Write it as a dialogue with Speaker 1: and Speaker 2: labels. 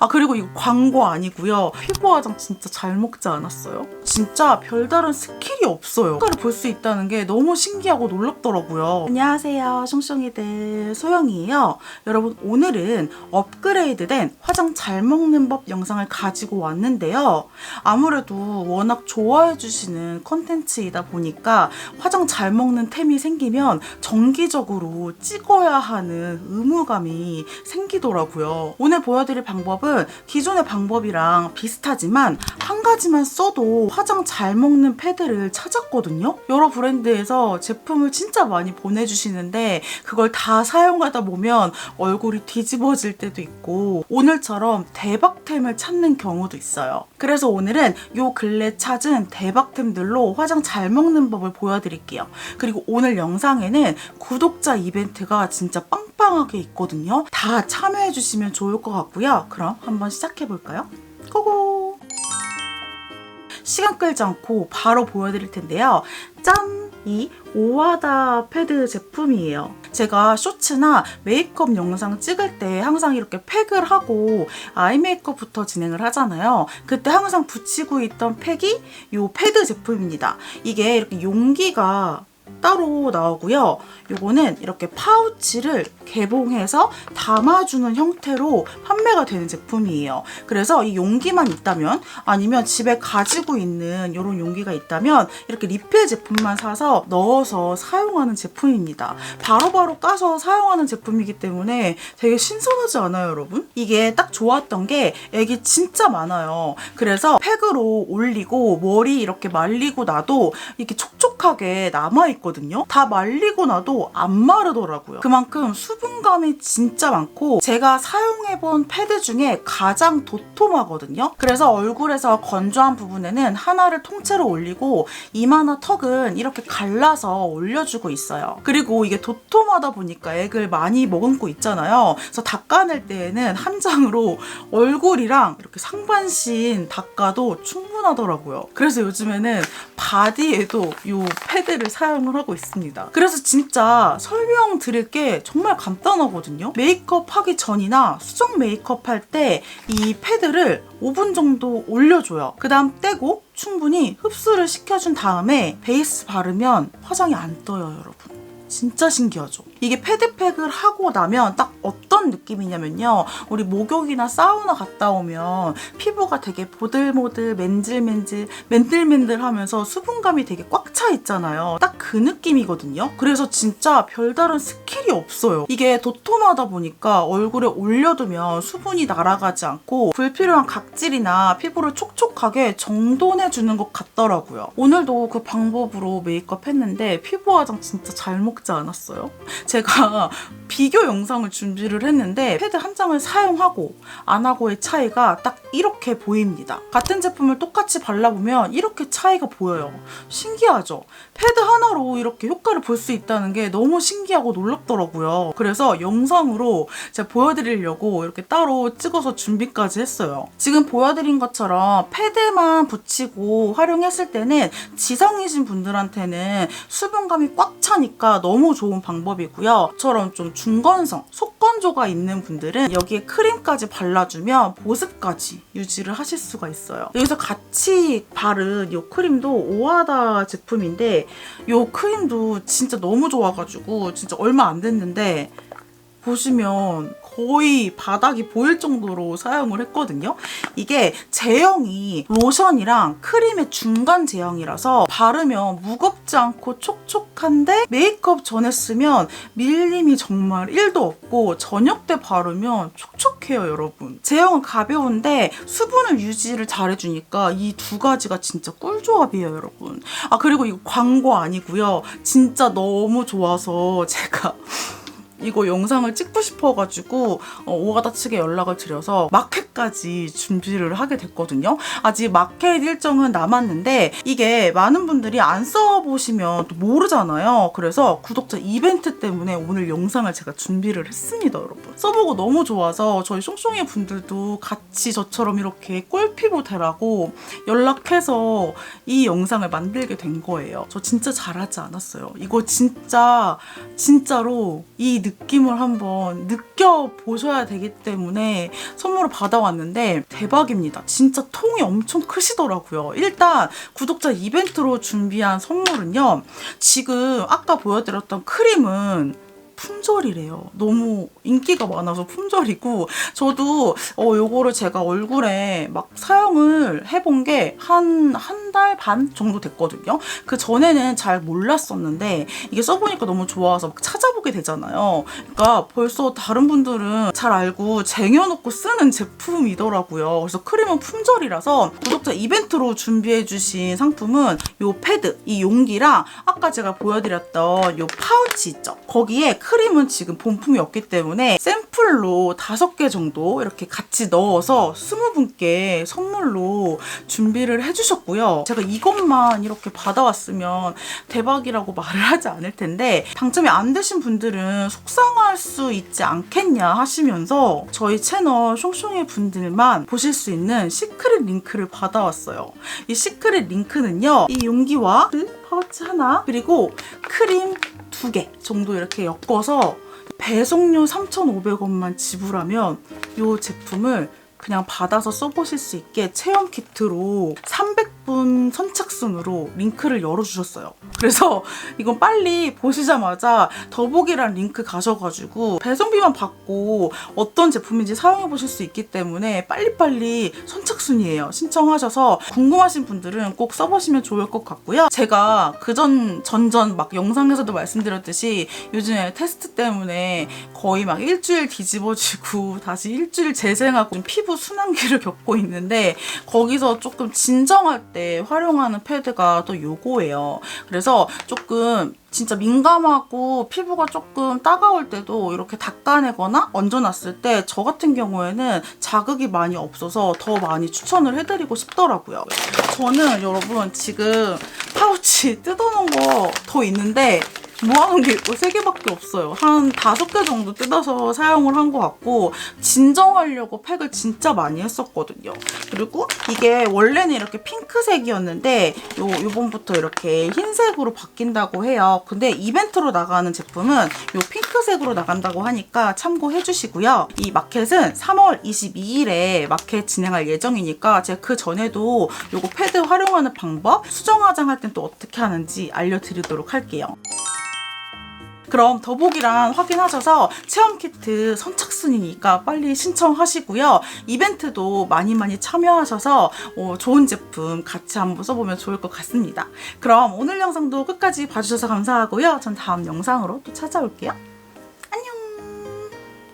Speaker 1: 아 그리고 이거 광고 아니고요. 피부 화장 진짜 잘 먹지 않았어요? 진짜 별다른 스킬이 없어요. 효과를 볼 수 있다는 게 너무 신기하고 놀랍더라고요. 안녕하세요, 숑숑이들 소영이에요. 여러분 오늘은 업그레이드된 화장 잘 먹는 법 영상을 가지고 왔는데요. 아무래도 워낙 좋아해 주시는 컨텐츠이다 보니까 화장 잘 먹는 템이 생기면 정기적으로 찍어야 하는 의무감이 생기더라고요. 오늘 보여드릴 방법은 기존의 방법이랑 비슷하지만 한 가지만 써도 화장 잘 먹는 패드를 찾았거든요. 여러 브랜드에서 제품을 진짜 많이 보내주시는데 그걸 다 사용하다 보면 얼굴이 뒤집어질 때도 있고 오늘처럼 대박템을 찾는 경우도 있어요. 그래서 오늘은 요 근래 찾은 대박템들로 화장 잘 먹는 법을 보여드릴게요. 그리고 오늘 영상에는 구독자 이벤트가 진짜 빵 빵하게 있거든요. 다 참여해주시면 좋을 것 같고요. 그럼 한번 시작해볼까요? 시간 끌지 않고 바로 보여드릴 텐데요. 짠! 이 오하다 패드 제품이에요. 제가 쇼츠나 메이크업 영상 찍을 때 항상 이렇게 팩을 하고 아이 메이크업부터 진행을 하잖아요. 그때 항상 붙이고 있던 팩이 이 패드 제품입니다. 이게 이렇게 용기가 따로 나오고요. 요거는 이렇게 파우치를 개봉해서 담아주는 형태로 판매가 되는 제품이에요. 그래서 이 용기만 있다면 아니면 집에 가지고 있는 이런 용기가 있다면 이렇게 리필 제품만 사서 넣어서 사용하는 제품입니다. 바로바로 까서 사용하는 제품이기 때문에 되게 신선하지 않아요, 여러분? 이게 딱 좋았던 게 액이 진짜 많아요. 그래서 팩으로 올리고 머리 이렇게 말리고 나도 이렇게 촉촉 하게 남아있거든요. 다 말리고 나도 안 마르더라고요. 그만큼 수분감이 진짜 많고 제가 사용해본 패드 중에 가장 도톰하거든요. 그래서 얼굴에서 건조한 부분에는 하나를 통째로 올리고 이마나 턱은 이렇게 갈라서 올려주고 있어요. 그리고 이게 도톰하다 보니까 액을 많이 머금고 있잖아요. 그래서 닦아낼 때에는 한 장으로 얼굴이랑 이렇게 상반신 닦아도 충분하더라고요. 그래서 요즘에는 바디에도 이 패드를 사용을 하고 있습니다. 그래서 진짜 설명 드릴 게 정말 간단하거든요. 메이크업 하기 전이나 수정 메이크업 할 때 이 패드를 5분 정도 올려줘요. 그 다음 떼고 충분히 흡수를 시켜준 다음에 베이스 바르면 화장이 안 떠요, 여러분. 진짜 신기하죠? 이게 패드팩을 하고 나면 딱 어떤 느낌이냐면요. 우리 목욕이나 사우나 갔다 오면 피부가 되게 보들보들 맨질맨질 맨들맨들 하면서 수분감이 되게 꽉 차 있잖아요. 딱 그 느낌이거든요. 그래서 진짜 별다른 스킬이 없어요. 이게 도톰하다 보니까 얼굴에 올려두면 수분이 날아가지 않고 불필요한 각질이나 피부를 촉촉하게 정돈해주는 것 같더라고요. 오늘도 그 방법으로 메이크업 했는데 피부 화장 진짜 잘 먹지 않았어요? 제가 비교 영상을 준비를 했는데 패드 한 장을 사용하고 안 하고의 차이가 딱 이렇게 보입니다. 같은 제품을 똑같이 발라보면 이렇게 차이가 보여요. 신기하죠? 패드 하나로 이렇게 효과를 볼 수 있다는 게 너무 신기하고 놀랍더라고요. 그래서 영상으로 제가 보여드리려고 이렇게 따로 찍어서 준비까지 했어요. 지금 보여드린 것처럼 패드만 붙이고 활용했을 때는 지성이신 분들한테는 수분감이 꽉 차니까 너무 좋은 방법이고 요. 저처럼 좀 중건성, 속건조가 있는 분들은 여기에 크림까지 발라주면 보습까지 유지를 하실 수가 있어요. 여기서 같이 바른 이 크림도 오하다 제품인데 이 크림도 진짜 너무 좋아가지고 진짜 얼마 안 됐는데 보시면 거의 바닥이 보일 정도로 사용을 했거든요. 이게 제형이 로션이랑 크림의 중간 제형이라서 바르면 무겁지 않고 촉촉한데 메이크업 전에 쓰면 밀림이 정말 1도 없고 저녁 때 바르면 촉촉해요, 여러분. 제형은 가벼운데 수분을 유지를 잘해주니까 이 두 가지가 진짜 꿀조합이에요, 여러분. 아, 그리고 이거 광고 아니고요. 진짜 너무 좋아서 제가 이거 영상을 찍고 싶어가지고 어, 오가다 측에 연락을 드려서 마켓까지 준비를 하게 됐거든요. 아직 마켓 일정은 남았는데 이게 많은 분들이 안 써보시면 또 모르잖아요. 그래서 구독자 이벤트 때문에 오늘 영상을 제가 준비를 했습니다, 여러분. 써보고 너무 좋아서 저희 숑숑이 분들도 같이 저처럼 이렇게 꿀피부 되라고 연락해서 이 영상을 만들게 된 거예요. 저 진짜 잘하지 않았어요. 이거 진짜 진짜로 이 느낌을 한번 느껴보셔야 되기 때문에 선물을 받아왔는데 대박입니다. 진짜 통이 엄청 크시더라고요. 일단 구독자 이벤트로 준비한 선물은요. 지금 아까 보여드렸던 크림은 품절이래요. 너무 인기가 많아서 품절이고 저도 어 요거를 제가 얼굴에 막 사용을 해본 게 한 한 달 반 정도 됐거든요. 그 전에는 잘 몰랐었는데 이게 써보니까 너무 좋아서 막 찾아보게 되잖아요. 그러니까 벌써 다른 분들은 잘 알고 쟁여놓고 쓰는 제품이더라고요. 그래서 크림은 품절이라서 구독자 이벤트로 준비해주신 상품은 요 패드, 이 용기랑 아까 제가 보여드렸던 요 파우치 있죠. 거기에 크림은 지금 본품이 없기 때문에 샘플로 다섯 개 정도 이렇게 같이 넣어서 스무 분께 선물로 준비를 해주셨고요. 제가 이것만 이렇게 받아왔으면 대박이라고 말을 하지 않을 텐데 당첨이 안 되신 분들은 속상할 수 있지 않겠냐 하시면서 저희 채널 숑숑의 분들만 보실 수 있는 시크릿 링크를 받아왔어요. 이 시크릿 링크는요. 이 용기와 그 파우치 하나 그리고 크림 두 개 정도 이렇게 엮어서 배송료 3,500원만 지불하면 이 제품을 그냥 받아서 써보실 수 있게 체험 키트로 300분 선착순으로 링크를 열어주셨어요. 그래서 이건 빨리 보시자마자 더보기란 링크 가셔가지고 배송비만 받고 어떤 제품인지 사용해보실 수 있기 때문에 빨리빨리 선착순이에요. 신청하셔서 궁금하신 분들은 꼭 써보시면 좋을 것 같고요. 제가 그전 전전 막 영상에서도 말씀드렸듯이 요즘에 테스트 때문에 거의 막 일주일 뒤집어지고 다시 일주일 재생하고 좀 피부 순환기를 겪고 있는데 거기서 조금 진정할 때 활용하는 패드가 또 요거예요. 그래서 조금 진짜 민감하고 피부가 조금 따가울 때도 이렇게 닦아내거나 얹어놨을 때 저 같은 경우에는 자극이 많이 없어서 더 많이 추천을 해드리고 싶더라고요. 저는 여러분 지금 파우치 뜯어놓은 거 더 있는데 모아놓은 게 있고 세 개밖에 없어요. 한 다섯 개 정도 뜯어서 사용을 한 것 같고 진정하려고 팩을 진짜 많이 했었거든요. 그리고 이게 원래는 이렇게 핑크색이었는데 요 요번부터 이렇게 흰색으로 바뀐다고 해요. 근데 이벤트로 나가는 제품은 요 핑크색으로 나간다고 하니까 참고해 주시고요. 이 마켓은 3월 22일에 마켓 진행할 예정이니까 제가 그 전에도 요거 패드 활용하는 방법, 수정 화장할 땐 또 어떻게 하는지 알려드리도록 할게요. 그럼 더보기란 확인하셔서 체험 키트 선착순이니까 빨리 신청하시고요. 이벤트도 많이 많이 참여하셔서 어, 좋은 제품 같이 한번 써보면 좋을 것 같습니다. 그럼 오늘 영상도 끝까지 봐주셔서 감사하고요. 전 다음 영상으로 또 찾아올게요.